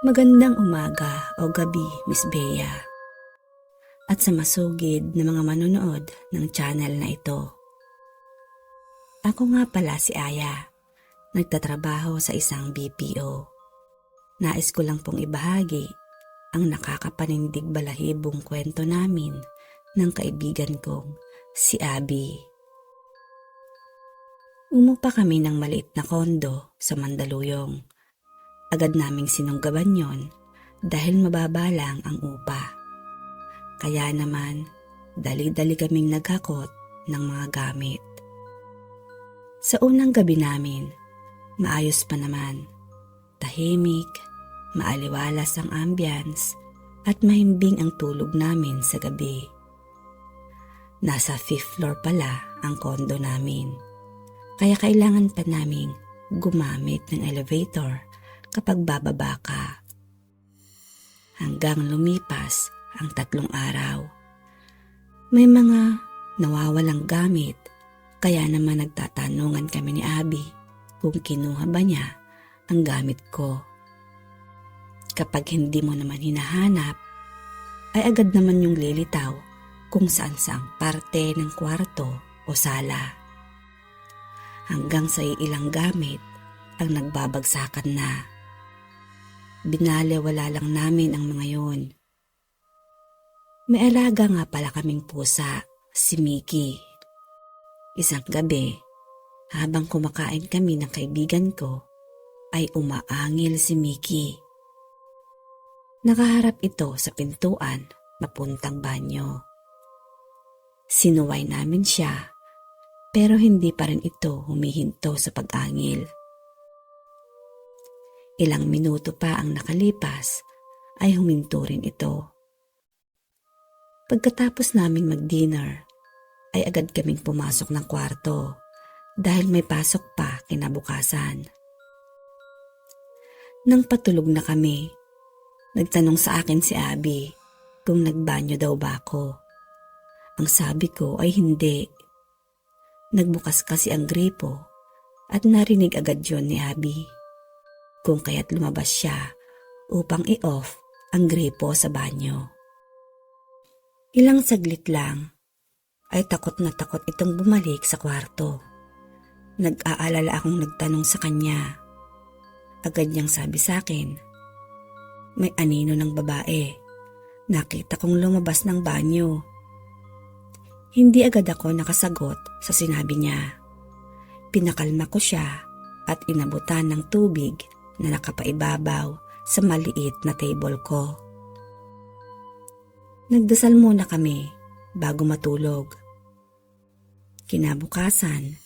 Magandang umaga o gabi, Miss Bea. At sa masugid na mga manonood ng channel na ito. Ako nga pala si Aya. Nagtatrabaho sa isang BPO. Nais ko lang pong ibahagi ang nakakapanindig balahibong kwento namin ng kaibigan kong si Abby. Umupa kami ng maliit na kondo sa Mandaluyong. Agad naming sinunggaban yon dahil mababa lang ang upa. Kaya naman, dali-dali kaming naghakot ng mga gamit. Sa unang gabi namin, maayos pa naman. Tahimik, maaliwalas ang ambience at mahimbing ang tulog namin sa gabi. Nasa fifth floor pala ang kondo namin. Kaya kailangan pa naming gumamit ng elevator kapag bababa ka. Hanggang lumipas ang tatlong araw. May mga nawawalang gamit kaya naman nagtatanungan kami ni Abby kung kinuha ba niya ang gamit ko. Kapag hindi mo naman hinahanap, ay agad naman yung lilitaw kung saan saang parte ng kwarto o sala. Hanggang sa ilang gamit ang nagbabagsakan na. Binalewala lang namin ang mga yon. May alaga nga pala kaming pusa, si Mickey. Isang gabi, habang kumakain kami ng kaibigan ko, ay umaangil si Mickey. Nakaharap ito sa pintuan papuntang banyo. Sinuway namin siya, pero hindi pa rin ito humihinto sa pag-angil. Ilang minuto pa ang nakalipas ay huminto rin ito. Pagkatapos namin mag-dinner, ay agad kaming pumasok ng kwarto dahil may pasok pa kinabukasan. Nang patulog na kami, nagtanong sa akin si Abby kung nagbanyo daw ba ako. Ang sabi ko ay hindi. Nagbukas kasi ang gripo at narinig agad yon ni Abby. Kung kaya't lumabas siya upang i-off ang gripo sa banyo. Ilang saglit lang ay takot na takot itong bumalik sa kwarto. Nag-aalala akong nagtanong sa kanya. Agad niyang sabi sa akin, may anino ng babae. Nakita kong lumabas ng banyo. Hindi agad ako nakasagot sa sinabi niya. Pinakalma ko siya at inabutan ng tubig na nakapaibabaw sa maliit na table ko. Nagdasal muna kami bago matulog. Kinabukasan,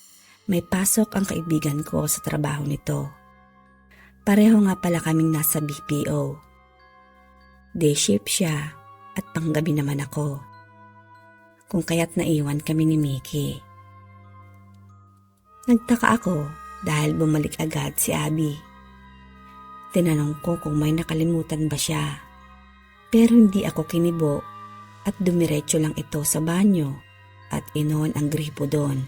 may pasok ang kaibigan ko sa trabaho nito. Pareho nga pala kaming nasa BPO. Day shift siya at panggabi naman ako. Kung kaya't naiwan kami ni Mickey. Nagtaka ako dahil bumalik agad si Abby. Tinanong ko kung may nakalimutan ba siya. Pero hindi ako kinibo at dumiretso lang ito sa banyo at inon ang gripo doon.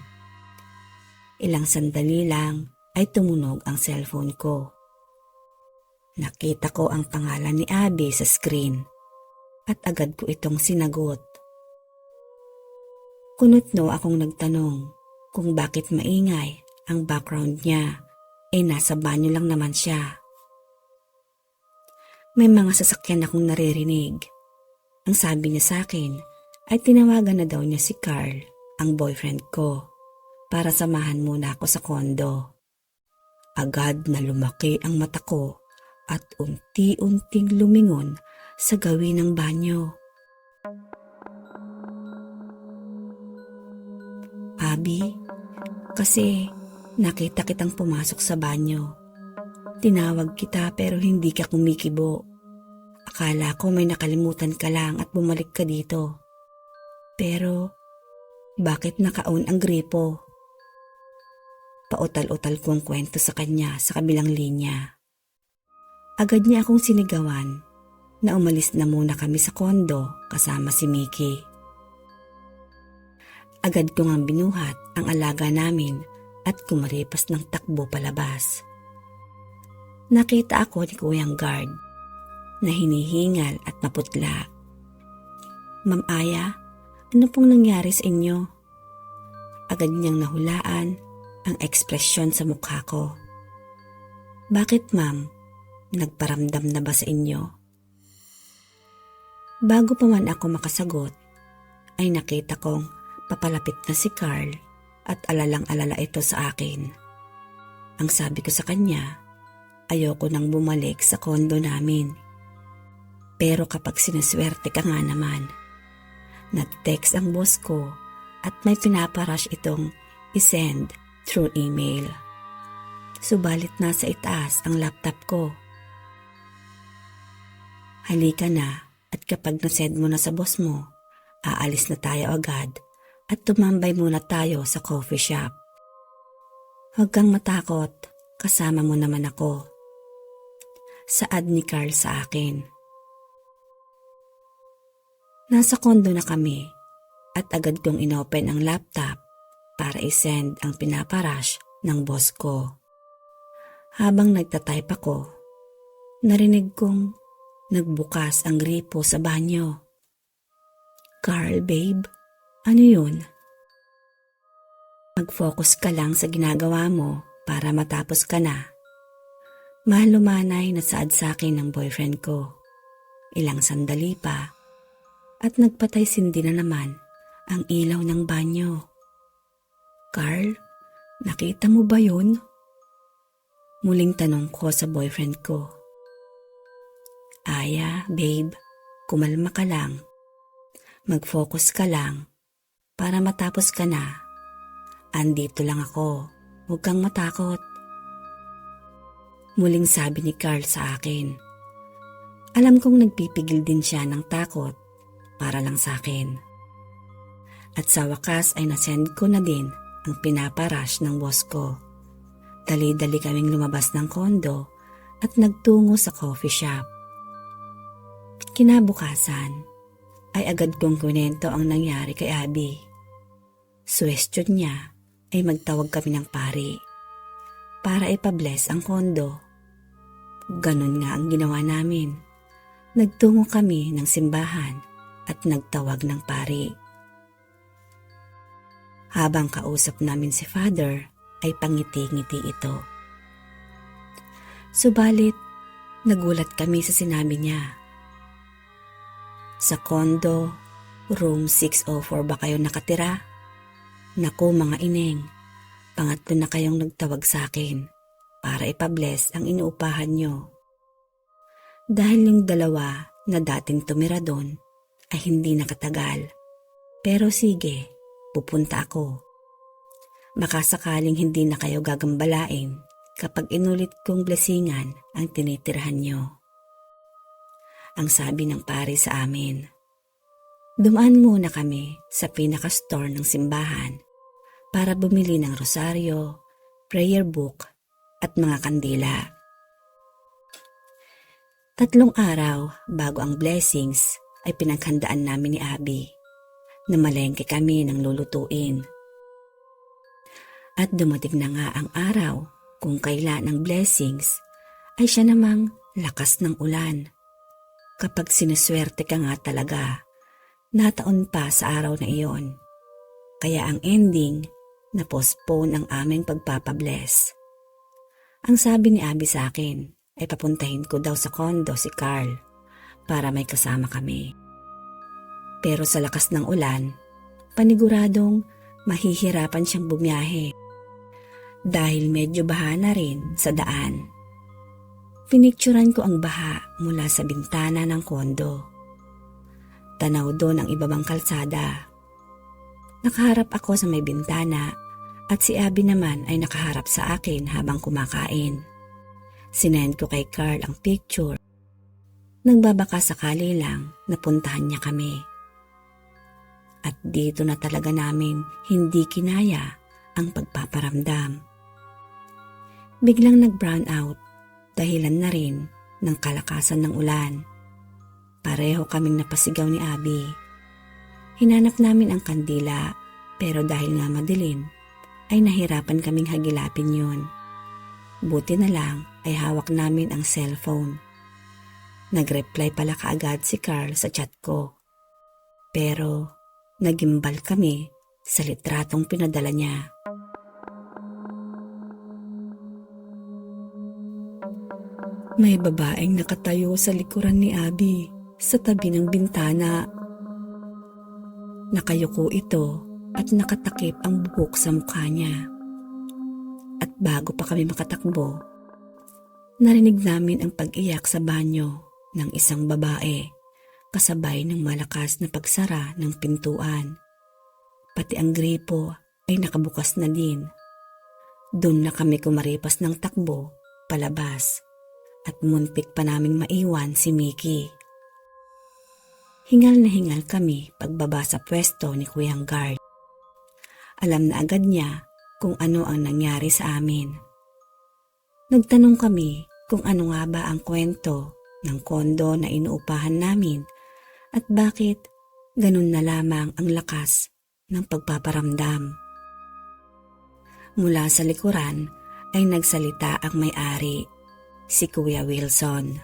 Ilang sandali lang ay tumunog ang cellphone ko. Nakita ko ang pangalan ni Abby sa screen at agad ko itong sinagot. Kunot-no akong nagtanong kung bakit maingay ang background niya eh nasa banyo lang naman siya. May mga sasakyan akong naririnig. Ang sabi niya sa akin ay tinawagan na daw niya si Carl, ang boyfriend ko, para samahan muna ako sa kondo. Agad na lumaki ang mata ko at unti-unting lumingon sa gawin ng banyo. Abi, kasi nakita kitang pumasok sa banyo. Tinawag kita pero hindi ka kumikibo. Akala ko may nakalimutan ka lang at bumalik ka dito. Pero, bakit nakaon ang gripo? Pautal-utal kong kwento sa kanya sa kabilang linya. Agad niya akong sinigawan na umalis na muna kami sa kondo kasama si Mickey. Agad ko ngang binuhat ang alaga namin at kumaripas ng takbo palabas. Nakita ako ni Kuyang Guard na hinihingal at maputla. Ma'am Aya, ano pong nangyari sa inyo? Agad niyang nahulaan ang ekspresyon sa mukha ko. Bakit ma'am? Nagparamdam na ba sa inyo? Bago pa man ako makasagot, ay nakita kong papalapit na si Carl at alalang-alala ito sa akin. Ang sabi ko sa kanya, ayoko nang bumalik sa kondo namin. Pero kapag sinaswerte ka nga naman, nag-text ang boss ko at may pinaparash itong isend through email. Subalit nasa itaas ang laptop ko. Halika na at kapag nasend mo na sa boss mo, aalis na tayo agad at tumambay muna tayo sa coffee shop. Huwag kang matakot, kasama mo naman ako. Saad ni Carl sa akin. Nasa kondo na kami at agad kong inopen ang laptop para isend ang pinaparash ng boss ko. Habang nagtatype ako, narinig kong nagbukas ang gripo sa banyo. Carl, babe, ano yun? Mag-focus ka lang sa ginagawa mo para matapos ka na. Malumanay na saad sa akin ng boyfriend ko. Ilang sandali pa at nagpatay sindi na naman ang ilaw ng banyo. Carl, nakita mo ba yun? Muling tanong ko sa boyfriend ko. Aya, babe, kumalma ka lang. Mag-focus ka lang para matapos ka na. Andito lang ako, huwag kang matakot. Muling sabi ni Carl sa akin. Alam kong nagpipigil din siya ng takot para lang sa akin. At sa wakas ay nasend ko na din ang pinaparash ng boss ko. Dali-dali kaming lumabas ng kondo at nagtungo sa coffee shop. Kinabukasan ay agad kong kunento ang nangyari kay Abby. Suwestyon niya ay magtawag kami ng pari para ipabless ang kondo. Ganon nga ang ginawa namin. Nagtungo kami ng simbahan at nagtawag ng pari. Habang kausap namin si Father, ay pangiti-ngiti ito. Subalit, nagulat kami sa sinabi niya. Sa kondo, room 604 ba kayo nakatira? Naku mga ineng, pangatlo na kayong nagtawag sa akin para ipabless ang inuupahan nyo. Dahil yung dalawa na dating tumira doon ay hindi nakatagal. Pero sige, pupunta ako. Baka sakaling hindi na kayo gagambalain kapag inulit kong blessingan ang tinitirahan nyo. Ang sabi ng pare sa amin. Dumaan muna kami sa pinaka-store ng simbahan para bumili ng rosaryo, prayer book at mga kandila. Tatlong araw bago ang blessings ay pinaghandaan namin ni Abby na malengke kami ng lulutuin. At dumating na nga ang araw kung kailan ang blessings ay siya namang lakas ng ulan. Kapag sinuswerte ka nga talaga, nataon pa sa araw na iyon. Kaya ang ending, na-postpone ang aming pagpapabless. Ang sabi ni Abby sa akin ay papuntahin ko daw sa kondo si Carl para may kasama kami. Pero sa lakas ng ulan, paniguradong mahihirapan siyang bumiyahe dahil medyo baha na rin sa daan. Pinicturan ko ang baha mula sa bintana ng kondo. Tanaw doon ang ibabang kalsada. Nakaharap ako sa may bintana at si Abby naman ay nakaharap sa akin habang kumakain. Sinend ko kay Carl ang picture. Nagbabaka sakali lang napuntahan niya kami. At dito na talaga namin hindi kinaya ang pagpaparamdam. Biglang nag-brown out dahilan na rin ng kalakasan ng ulan. Pareho kaming napasigaw ni Abby. Hinanap namin ang kandila pero dahil nga madilim ay nahirapan kaming hagilapin yon. Buti na lang ay hawak namin ang cellphone. Nag-reply pala kaagad si Carl sa chat ko. Pero nagimbal kami sa litratong pinadala niya. May babaeng nakatayo sa likuran ni Abby sa tabi ng bintana. Nakayuko ito at nakatakip ang buhok sa mukha niya. At bago pa kami makatakbo, narinig namin ang pag-iyak sa banyo ng isang babae kasabay ng malakas na pagsara ng pintuan. Pati ang gripo ay nakabukas na din. Doon na kami kumaripas ng takbo palabas at muntik pa naming maiwan si Mickey. Hingal na hingal kami pagbaba sa pwesto ni Kuyang Guard. Alam na agad niya kung ano ang nangyari sa amin. Nagtanong kami kung ano nga ba ang kwento ng kondo na inuupahan namin at bakit ganun na lamang ang lakas ng pagpaparamdam. Mula sa likuran ay nagsalita ang may-ari, si Kuya Wilson.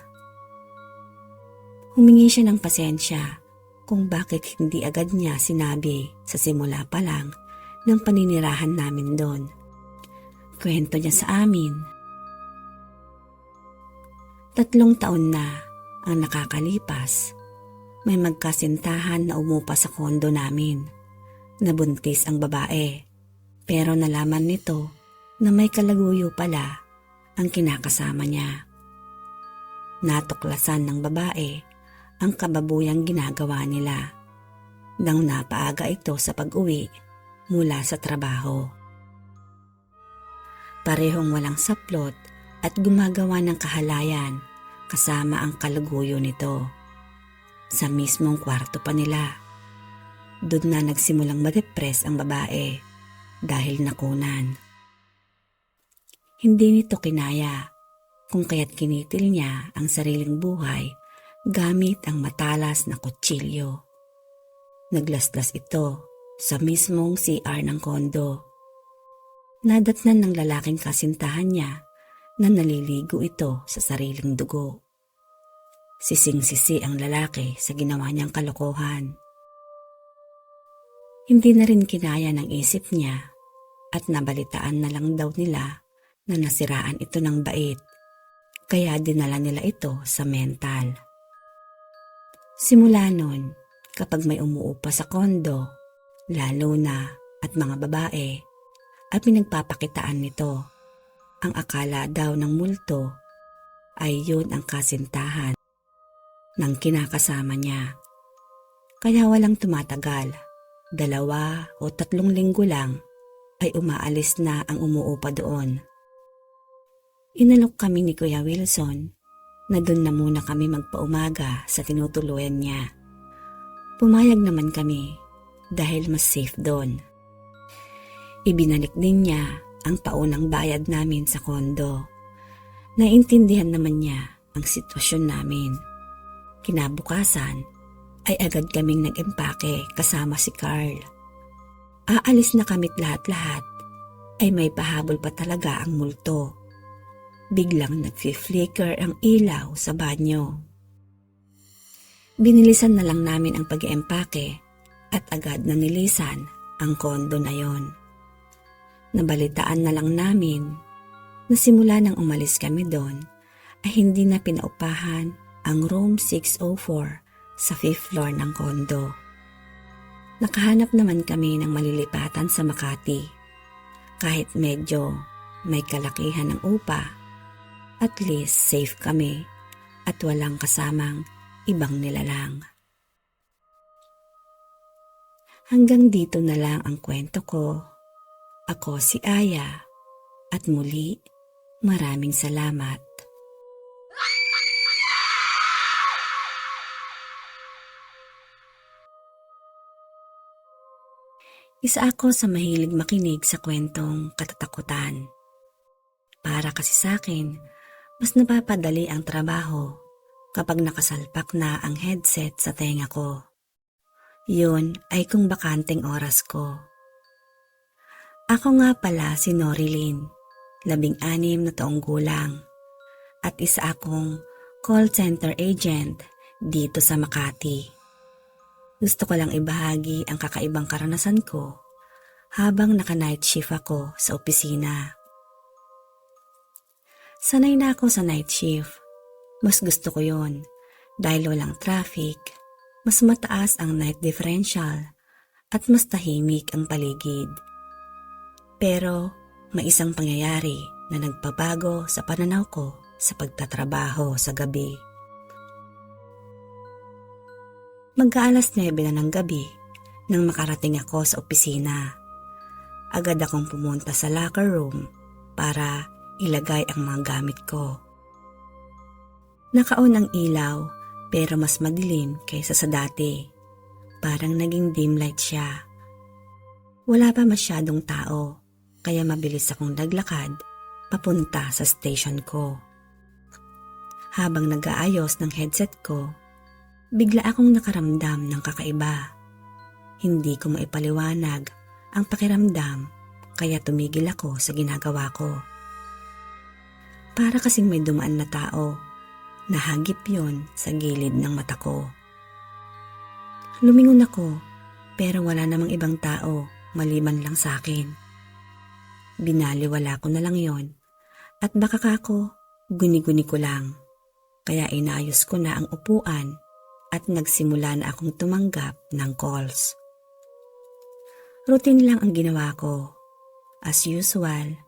Humingi siya ng pasensya kung bakit hindi agad niya sinabi sa simula pa lang ng paninirahan namin doon. Kwento niya sa amin. Tatlong taon na ang nakakalipas. May magkasintahan na umupa sa kondo namin. Nabuntis ang babae. Pero nalaman nito na may kalaguyo pala ang kinakasama niya. Natuklasan ng babae ang kababuyang ginagawa nila nang napaaga ito sa pag-uwi mula sa trabaho. Parehong walang saplot at gumagawa ng kahalayan kasama ang kalaguyo nito. Sa mismong kwarto pa nila. Doon na nagsimulang madepress ang babae dahil nakunan. Hindi nito kinaya kung kaya't kinitil niya ang sariling buhay gamit ang matalas na kutsilyo. Naglaslas ito sa mismong CR ng kondo. Nadatnan ng lalaking kasintahan niya na naliligo ito sa sariling dugo. Sising-sisi ang lalaki sa ginawa niyang kalokohan. Hindi na rin kinaya ng isip niya at nabalitaan na lang daw nila na nasiraan ito ng bait kaya dinala nila ito sa mental. Simula nun, kapag may umuupa sa kondo, lalo na at mga babae, at pinagpapakitaan nito, ang akala daw ng multo ay yun ang kasintahan ng kinakasama niya. Kaya walang tumatagal, dalawa o tatlong linggo lang ay umaalis na ang umuupa doon. Inalok kami ni Kuya Wilson na doon na muna kami magpaumaga sa tinutuluyan niya. Pumayag naman kami dahil mas safe doon. Ibinalik din niya ang paunang bayad namin sa kondo. Naintindihan naman niya ang sitwasyon namin. Kinabukasan ay agad kaming nag-empake kasama si Carl. Aalis na kami't lahat-lahat ay may pahabol pa talaga ang multo biglang nag-flicker ang ilaw sa banyo. Binilisan na lang namin ang pag-eempake at agad na nilisan ang kondo na yon. Nabalitaan na lang namin na simula nang umalis kami doon ay hindi na pinaupahan ang room 604 sa 5th floor ng kondo. Nakahanap naman kami ng malilipatan sa Makati. Kahit medyo may kalakihan ng upa, at least safe kami at walang kasamang ibang nilalang. Hanggang dito na lang ang kwento ko. Ako si Aya at muli maraming salamat. Isa ako sa mahilig makinig sa kwentong katatakutan. Para kasi sa akin, mas napapadali ang trabaho kapag nakasalpak na ang headset sa tenga ko. Yun ay kung bakanteng oras ko. Ako nga pala si Norilyn, labing anim na taong gulang, at isa akong call center agent dito sa Makati. Gusto ko lang ibahagi ang kakaibang karanasan ko habang naka-night shift ako sa opisina. Sanay na ako sa night shift. Mas gusto ko yon dahil walang traffic, mas mataas ang night differential at mas tahimik ang paligid. Pero may isang pangyayari na nagpabago sa pananaw ko sa pagtatrabaho sa gabi. Magkaalas 9 na ng gabi nang makarating ako sa opisina. Agad akong pumunta sa locker room para ilagay ang mga gamit ko. Nakaon ang ilaw pero mas madilim kaysa sa dati. Parang naging dim light siya. Wala pa masyadong tao kaya mabilis akong naglakad papunta sa station ko. Habang nag-aayos ng headset ko, bigla akong nakaramdam ng kakaiba. Hindi ko maipaliwanag ang pakiramdam kaya tumigil ako sa ginagawa ko. Para kasing may dumaan na tao, nahagip yon sa gilid ng mata ko. Lumingon ako pero wala namang ibang tao maliban lang sa akin. Binaliwala ko na lang yon at baka kako guni-guni ko lang. Kaya inayos ko na ang upuan at nagsimula na akong tumanggap ng calls. Routine lang ang ginawa ko. As usual,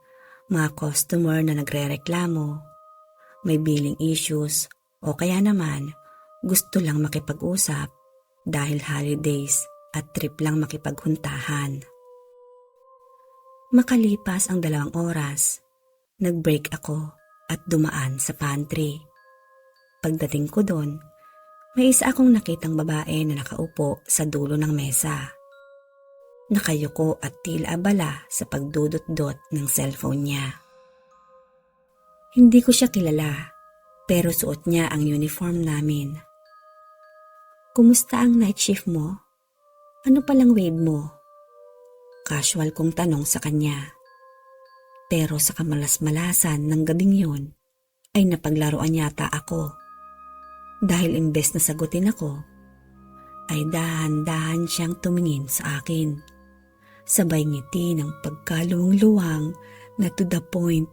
mga customer na nagre-reklamo, may billing issues o kaya naman gusto lang makipag-usap dahil holidays at trip lang makipaghuntahan. Makalipas ang dalawang oras, nag-break ako at dumaan sa pantry. Pagdating ko doon, may isa akong nakitang babae na nakaupo sa dulo ng mesa. Nakayuko at tila abala sa pagdudot-dot ng cellphone niya. Hindi ko siya kilala, pero suot niya ang uniform namin. Kumusta ang night shift mo? Ano palang wave mo? Casual kong tanong sa kanya. Pero sa kamalas-malasan ng gabing yon, ay napaglaruan yata ako. Dahil imbes na sagutin ako, ay dahan-dahan siyang tumingin sa akin. Sabay ngiti ng pagkaluwang-luwang na to the point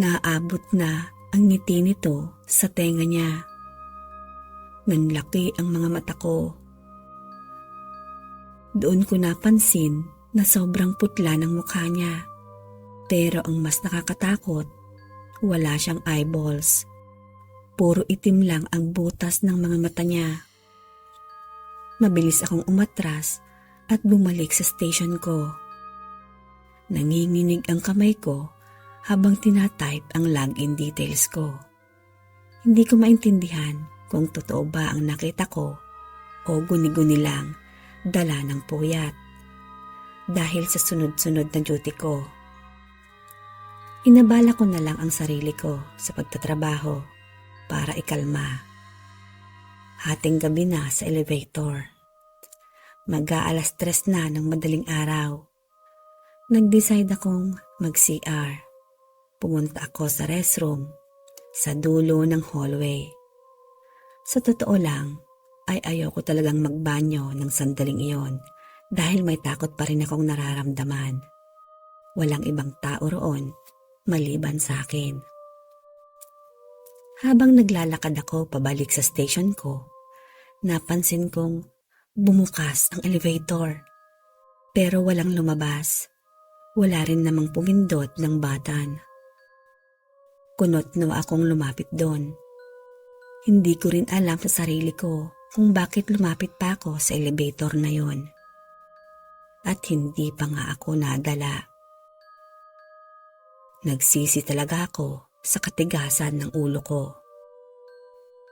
na aabot na ang ngiti nito sa tenga niya. Nanlaki ang mga mata ko. Doon ko napansin na sobrang putla ng mukha niya. Pero ang mas nakakatakot, wala siyang eyeballs. Puro itim lang ang butas ng mga mata niya. Mabilis akong umatras at bumalik sa station ko. Nanginginig ang kamay ko habang tinatype ang login details ko. Hindi ko maintindihan kung totoo ba ang nakita ko o guni-guni lang dala ng puyat dahil sa sunod-sunod na duty ko. Inabala ko na lang ang sarili ko sa pagtatrabaho para ikalma. Hating gabi na sa elevator. Mag-aalas tres na ng madaling araw. Nag-decide akong mag-CR. Pumunta ako sa restroom sa dulo ng hallway. Sa totoo lang, ay ayoko talagang magbanyo ng sandaling iyon dahil may takot pa rin akong nararamdaman. Walang ibang tao roon maliban sa akin. Habang naglalakad ako pabalik sa station ko, napansin kong bumukas ang elevator. Pero walang lumabas. Wala rin namang pumindot ng batan. Kunot na akong lumapit doon. Hindi ko rin alam sa sarili ko kung bakit lumapit pa ako sa elevator na yon. At hindi pa nga ako nadala. Nagsisi talaga ako sa katigasan ng ulo ko.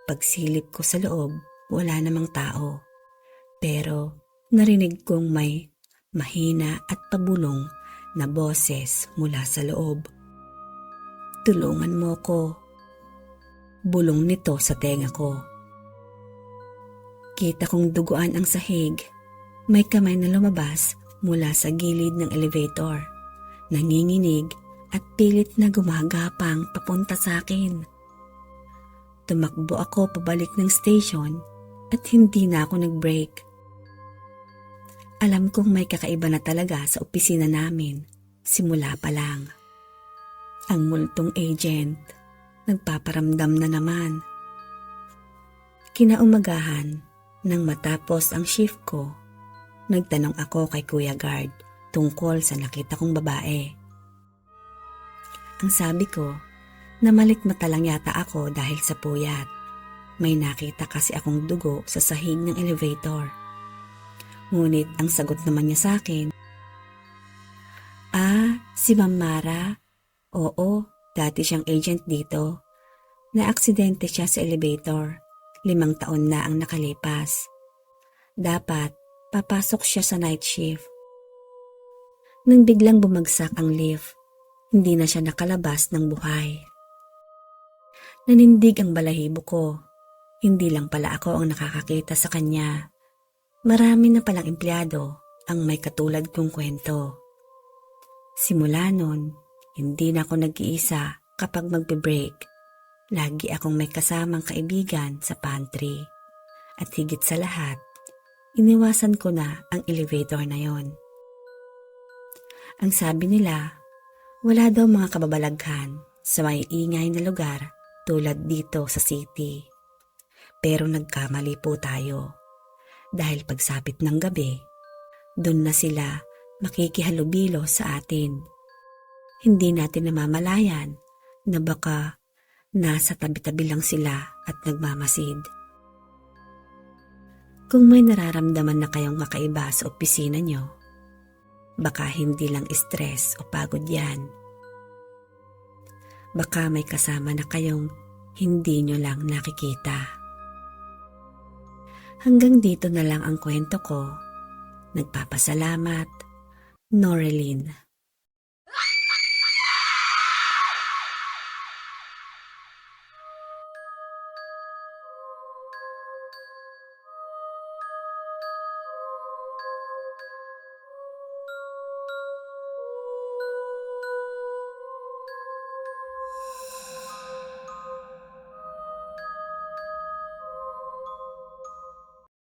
Pagsilip ko sa loob, wala namang tao. Pero narinig kong may mahina at pabulong na boses mula sa loob. Tulungan mo ko. Bulong nito sa tenga ko. Kita kong duguan ang sahig. May kamay na lumabas mula sa gilid ng elevator. Nanginginig at pilit na gumagapang papunta sa akin. Tumakbo ako pabalik ng station at hindi na ako nag-break. Alam kong may kakaiba na talaga sa opisina namin simula pa lang. Ang multong agent, nagpaparamdam na naman. Kinaumagahan, nang matapos ang shift ko, nagtanong ako kay Kuya Guard tungkol sa nakita kong babae. Ang sabi ko, namalikmata lang yata ako dahil sa puyat. May nakita kasi akong dugo sa sahig ng elevator. Ngunit ang sagot naman niya sa akin, Ah, si Ma'am Mara? Oo, dati siyang agent dito. Naaksidente siya sa elevator. Limang taon na ang nakalipas. Dapat, papasok siya sa night shift. Nang biglang bumagsak ang lift, hindi na siya nakalabas ng buhay. Nanindig ang balahibo ko. Hindi lang pala ako ang nakakakita sa kanya. Marami na palang empleyado ang may katulad kong kwento. Simula nun, hindi na ako nag-iisa kapag magbe-break. Lagi akong may kasamang kaibigan sa pantry. At higit sa lahat, iniwasan ko na ang elevator na yon. Ang sabi nila, wala daw mga kababalaghan sa may ingay na lugar tulad dito sa city. Pero nagkamali po tayo. Dahil pagsapit ng gabi, doon na sila makikihalubilo sa atin. Hindi natin namamalayan na baka nasa tabi-tabi lang sila at nagmamasid. Kung may nararamdaman na kayong kakaiba sa opisina nyo, baka hindi lang stress o pagod yan. Baka may kasama na kayong hindi nyo lang nakikita. Hanggang dito na lang ang kwento ko. Nagpapasalamat, Noreline.